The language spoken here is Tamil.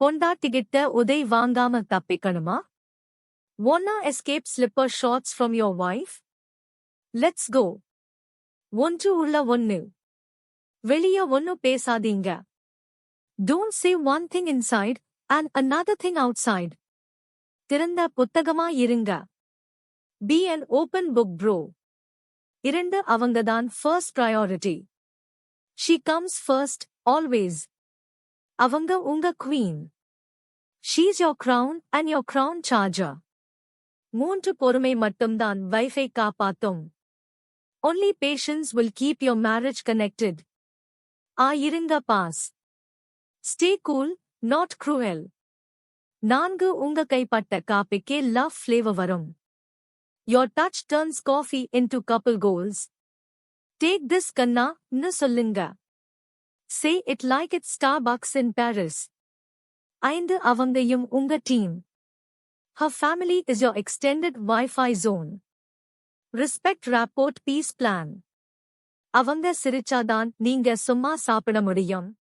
பொண்டாட்டிகிட்ட உதை வாங்காம தப்பிக்கணுமா? ஒன்னா escape slipper shorts from your wife let's go ஒன்று உள்ள ஒன்னு. வெளிய ஒன்னு பேசாதீங்க. Don't say one thing inside and another thing outside திறந்த புத்தகமா இருங்க. Be an open book bro இரண்டு அவங்கதான் first priority she comes first always அவங்க உங்க queen she's your crown and your crown charger மூன்று பொறுமை மட்டும்தான் wifi காப்பாத்தும் only patience will keep your marriage connected ஆ இருங்க boss stay cool not cruel நான்கு உங்க கைப்பட்ட காப்பிக்கே லவ் ஃப்ளேவர் வரும் your touch turns coffee into couple goals take this கண்ணா ன்னு சொல்லுங்க Say it like it Starbucks in Paris ஐந்து அவங்கையும் உங்க team Her family is your extended wifi zone zone. Respect peace plan அவங்க சிரிச்சாதான் நீங்க சும்மா சாப்பிட முடியும்.